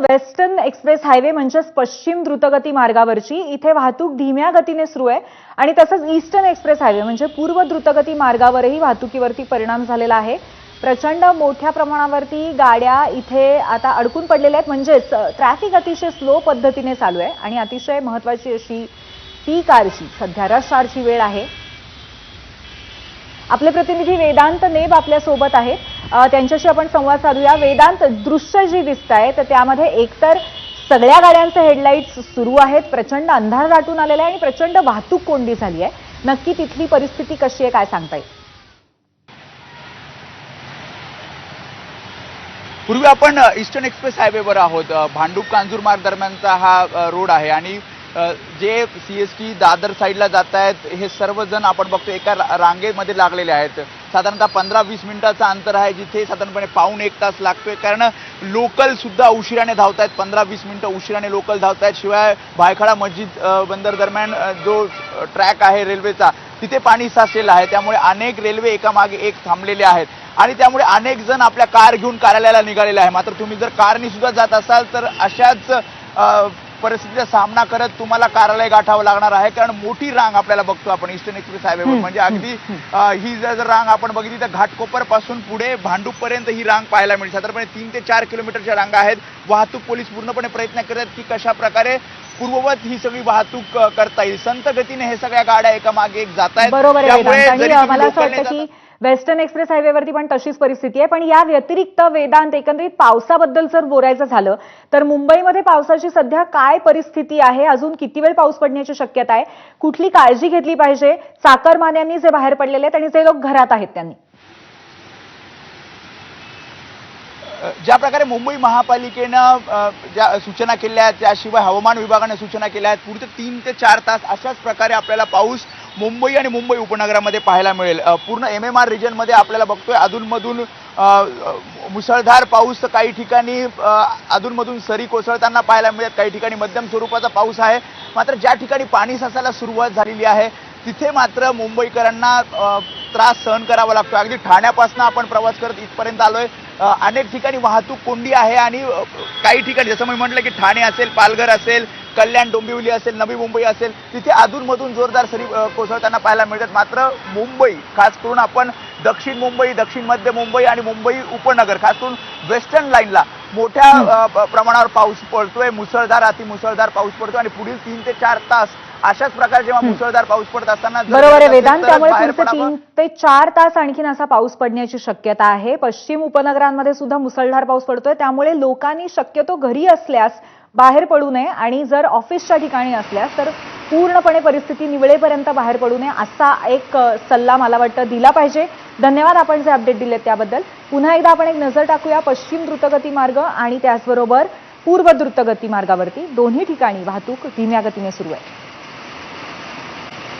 Western express highway म्हणजेच पश्चिम द्रुतगती मार्गावरची. इथे वाहतूक धीम्या गतीने सुरू आहे आणि तसंच ईस्टर्न एक्सप्रेस हायवे म्हणजे पूर्व द्रुतगती मार्गावरही वाहतुकीवरती परिणाम झालेला आहे. प्रचंड मोठ्या प्रमाणावरती गाड्या इथे आता अडकून पडलेल्या आहेत. म्हणजेच ट्रॅफिक अतिशय स्लो पद्धतीने चालू आहे आणि अतिशय महत्वाची अशी टी कारची सध्या रश आरची वेळ आहे. आपले प्रतिनिधी वेदांत नेब आपल्यासोबत आहेत. त्यांच्याशी आपण संवाद साधूया. वेदांत दृश्य जी दिसत आहे तर त्यामध्ये एकतर सगळ्या गाड्यांचे हेडलाईट्स सुरू आहेत प्रचंड अंधार दाटून आलेला आहे आणि प्रचंड वाहतूक कोंडी झाली आहे. नक्की तिथली परिस्थिती कशी आहे काय सांगता येईल? पूर्वी आपण ईस्टर्न एक्सप्रेस हायवेवर आहोत. भांडूप कांजूरमार्ग दरम्यानचा हा रोड आहे आणि जे सी एस टी दादर साईडला जात आहेत हे सर्वजण आपण बघतो एका रांगेमध्ये लागलेले आहेत. साधारणतः पंधरा वीस मिनिटाचं अंतर आहे जिथे साधारणपणे पाऊण एक तास लागतोय. कारण लोकलसुद्धा उशिराने धावत आहेत पंधरा वीस मिनिटं उशिराने लोकल धावत आहेत शिवाय भायखळा मस्जिद बंदर दरम्यान जो ट्रॅक आहे रेल्वेचा तिथे पाणी साचलेलं आहे. त्यामुळे अनेक रेल्वे एकामागे एक थांबलेले आहेत. आणि त्यामुळे अनेक जण आपल्या कार घेऊन कार्यालयाला निघालेले आहे मात्र तुम्ही जर कारनी सुद्धा जात असाल तर अशाच परिस्थितीचा सामना करत तुम्हाला कार्यालय गाठावं लागणार आहे. कारण मोठी रांग आपल्याला बघतो आपण ईस्टर्न एक्सप्रेस हायवेवर म्हणजे अगदी ही जर जर रांग आपण बघितली तर घाटकोपरपासून पुढे भांडूप पर्यंत ही रांग पाहायला मिळते साधारणपणे तीन ते चार किलोमीटरच्या रांगा आहेत. वाहतूक पोलीस पूर्णपणे प्रयत्न करत आहेत की कशा प्रकारे पूर्ववत ही सगळी वाहतूक करता येईल. संत गतीने हे सगळ्या गाड्या एकामागे एक जात आहेत त्यामुळे मला असं वाटतं जाता- की वेस्टर्न एक्सप्रेस हायवेवरती पण तशीच परिस्थिती आहे. पण या व्यतिरिक्त वेदांत एकंदरीत पावसाबद्दल जर बोलायचं झालं तर मुंबईमध्ये पावसाची सध्या काय परिस्थिती आहे? अजून किती वेळ पाऊस पडण्याची शक्यता आहे? कुठली काळजी घेतली पाहिजे? चाकरमान्यांनी जे बाहेर पडलेले आहेत आणि जे लोक घरात आहेत त्यांनी. ज्या प्रकारे मुंबई महापालिकेनं ज्या सूचना केल्या आहेत त्याशिवाय हवामान विभागानं सूचना केल्या आहेत पुढचे तीन ते चार तास अशाच प्रकारे आपल्याला पाऊस मुंबई आणि मुंबई उपनगरामध्ये पाहायला मिळेल. पूर्ण एम एम आर रिजनमध्ये आपल्याला बघतोय अधूनमधून मुसळधार पाऊस काही ठिकाणी अधूनमधून सरी कोसळताना पाहायला मिळत काही ठिकाणी मध्यम स्वरूपाचा पाऊस आहे. मात्र ज्या ठिकाणी पाणी साचायला सुरुवात झालेली आहे तिथे मात्र मुंबईकरांना त्रास सहन करावा लागतो. अगदी ठाण्यापासून आपण प्रवास करत इथपर्यंत आलोय. अनेक ठिकाणी वाहतूक कोंडी आहे आणि काही ठिकाणी जसं मी म्हटलं की ठाणे असेल पालघर असेल कल्याण डोंबिवली असेल नवी मुंबई असेल तिथे अधूनमधून जोरदार सरी कोसळताना पाहायला मिळतात. मात्र मुंबई खास करून आपण दक्षिण मुंबई दक्षिण मध्य मुंबई आणि मुंबई उपनगर खास करून वेस्टर्न लाईनला मोठ्या प्रमाणावर पाऊस पडतोय. मुसळधार अति मुसळधार पाऊस पडतोय आणि पुढील तीन ते चार तास अशाच प्रकारे जेव्हा. मुसळधार पाऊस पडत असताना बरोबर आहे. वेदांत त्यामुळे. तीन ते चार तास आणखीन असा पाऊस पडण्याची शक्यता आहे. पश्चिम उपनगरांमध्ये सुद्धा मुसळधार पाऊस पडतोय. त्यामुळे लोकांनी शक्यतो घरी असल्यास बाहेर पडू नये आणि जर ऑफिसच्या ठिकाणी असल्यास तर पूर्णपणे परिस्थिती निवळेपर्यंत बाहेर पडू नये असा एक सल्ला मला वाटतं दिला पाहिजे. धन्यवाद आपण जे अपडेट दिलेत त्याबद्दल. पुन्हा एकदा आपण एक नजर टाकूया पश्चिम द्रुतगती मार्ग आणि त्याचबरोबर पूर्व द्रुतगती मार्गावरती. दोन्ही ठिकाणी वाहतूक धीम्या गतीने सुरू आहे.